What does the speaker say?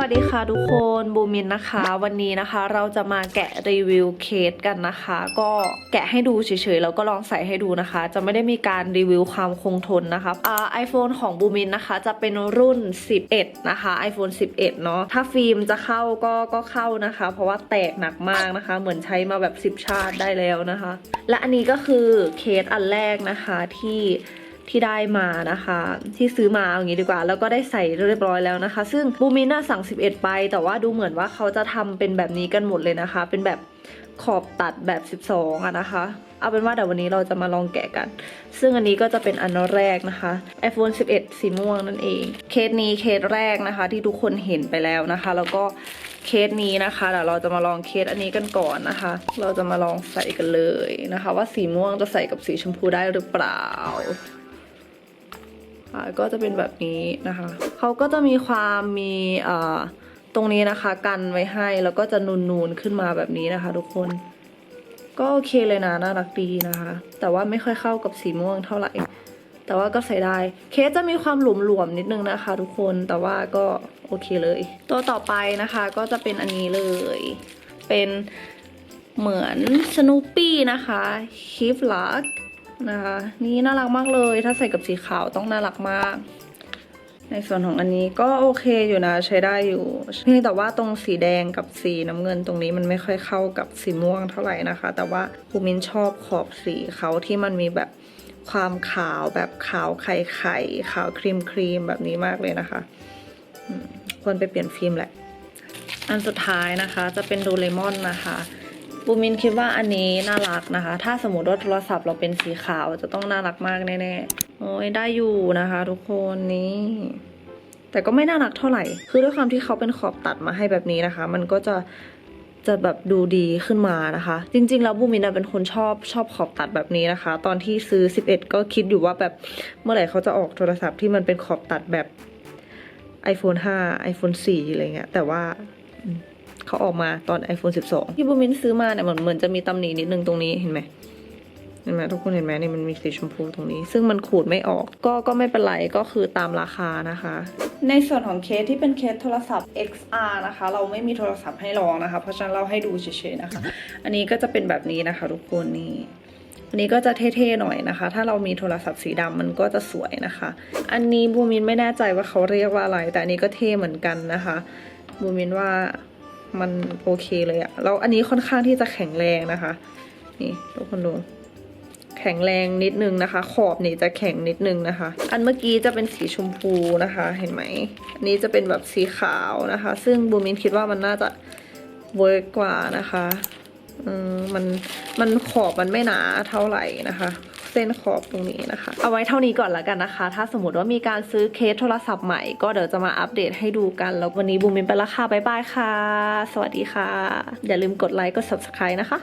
วัสดีค่ะทุกคนบูมินนะคะ วันนี้นะคะ เราจะมาแกะรีวิวเคสกันนะคะ ก็แกะให้ดูเฉยๆแล้วก็ลองใส่ให้ดูนะคะ จะไม่ได้มีการรีวิวความคงทนนะคะอ่าไอโฟนของบูมินนะคะ จะเป็นรุ่น 11 นะคะ iPhone 11 เนาะถ้าฟิล์มจะเข้าก็ก็เข้านะคะ เพราะว่าแตกหนักมากนะคะ เหมือนใช้มาแบบ 10 ชาติได้แล้วนะคะ และอันนี้ก็คือเคสอันแรกนะคะที่ ที่ได้มานะคะ ที่ซื้อมาอย่างนี้ดีกว่า แล้วก็ได้ใส่เรียบร้อยแล้วนะคะ ซึ่งบูมิน่าสั่ง 11 ไป แต่ว่าดูเหมือนว่าเขาจะทำเป็นแบบนี้กันหมดเลยนะคะ เป็นแบบขอบตัดแบบ 12อะนะคะ เอาเป็นว่าเดี๋ยววันนี้เราจะมาลองแกะกัน ซึ่งอันนี้ก็จะเป็นอันแรกนะคะ iPhone 11 สีม่วงนั่นเอง เคสนี้เคสแรกนะคะ ที่ทุกคนเห็นไปแล้วนะคะ แล้วก็เคสนี้นะคะเดี๋ยวเราจะมาลองเคสอันนี้กันก่อนนะคะ เราจะมาลองใส่กันเลยนะคะ ว่าสีม่วงจะใส่กับสีชมพูได้หรือเปล่า ก็จะเป็นแบบนี้นะคะ เขาก็จะมีความมีตรงนี้นะคะ กันไว้ให้แล้วก็จะนูนๆขึ้นมาแบบนี้นะคะ ทุกคน ก็โอเคเลยนะน่ารักดีนะคะ แต่ว่าไม่ค่อยเข้ากับสีม่วงเท่าไหร่ แต่ว่าก็ใส่ได้ เคสจะมีความหลวมๆนิดนึงนะคะ ทุกคนแต่ว่าก็โอเคเลย ตัวต่อไปนะคะก็จะเป็นอันนี้เลย เป็นเหมือนสโนปี้นะคะคิฟลัก นะคะ นี่น่ารักมากเลย ถ้าใส่กับสีขาวต้องน่ารักมาก ในส่วนของอันนี้ก็โอเคอยู่นะใช้ได้อยู่ เพียงแต่ว่าตรงสีแดงกับสีน้ำเงินตรงนี้มันไม่ค่อยเข้ากับสีม่วงเท่าไหร่นะคะ แต่ว่าภูมินชอบขอบสีเขาที่มันมีแบบความขาวแบบขาวไข่ไข่ขาวครีมครีมแบบนี้มากเลยนะคะควรไปเปลี่ยนฟิล์มแหละ อันสุดท้ายนะคะจะเป็นโดเรมอนนะคะ บูมินคิดว่าอันนี้น่ารักนะคะ ถ้าสมมติว่าโทรศัพท์เราเป็นสีขาวจะต้องน่ารักมากแน่ๆโอ้ยได้อยู่นะคะ ทุกคนนี่แต่ก็ไม่น่ารักเท่าไหร่ คือด้วยความที่เขาเป็นขอบตัดมาให้แบบนี้นะคะ มันก็จะจะแบบดูดีขึ้นมานะคะ จริง ๆ แล้วบูมินเป็นคนชอบชอบขอบตัดแบบนี้นะคะ ตอนที่ซื้อ 11 ก็คิดอยู่ว่าแบบเมื่อไหร่เขาจะออกโทรศัพท์ที่มันเป็นขอบตัดแบบ iPhone 5 iPhone 4อะไรเงี้ยแต่ว่า เขาออกมาตอน iPhone 12 ที่บูมินซื้อมาเนี่ยเหมือนเหมือนจะมีตำหนินิดนึงตรงนี้เห็นไหมเห็นไหมทุกคนเห็นไหมนี่มันมีสีชมพูตรงนี้ ซึ่งมันขูดไม่ออกก็ก็ไม่เป็นไรก็คือตามราคานะคะ ในส่วนของเคสที่เป็นเคสโทรศัพท์ XR นะคะ เราไม่มีโทรศัพท์ให้ลองนะคะ เพราะฉะนั้นเราให้ดูเฉยๆนะคะ อันนี้ก็จะเป็นแบบนี้นะคะ ทุกคนนี่อันนี้ก็จะเท่ๆหน่อยนะคะ ถ้าเรามีโทรศัพท์สีดำมันก็จะสวยนะคะ อันนี้บูมินไม่แน่ใจว่าเขาเรียกว่าอะไร แต่อันนี้ก็เท่เหมือนกันนะคะบูมินว่า มันโอเคเลยอะแล้วอันนี้ค่อนข้างที่จะแข็งแรงนะคะ นี่ทุกคนดูแข็งแรงนิดนึงนะคะ ขอบนี่จะแข็งนิดนึงนะคะ อันเมื่อกี้จะเป็นสีชมพูนะคะ เห็นไหมอันนี้จะเป็นแบบสีขาวนะคะ ซึ่งบูมินคิดว่ามันน่าจะเวิร์กกว่านะคะอืมมันมันขอบมันไม่หนาเท่าไหร่นะคะ เส้นขอบตรงนี้นะคะ เอาไว้เท่านี้ก่อนแล้วกันนะคะ ถ้าสมมติว่ามีการซื้อเคสโทรศัพท์ใหม่ก็เดี๋ยวจะมาอัปเดตให้ดูกัน แล้ววันนี้บูมินไปละค่ะบ๊ายบายค่ะ สวัสดีค่ะ อย่าลืมกดไลค์กด subscribe นะคะ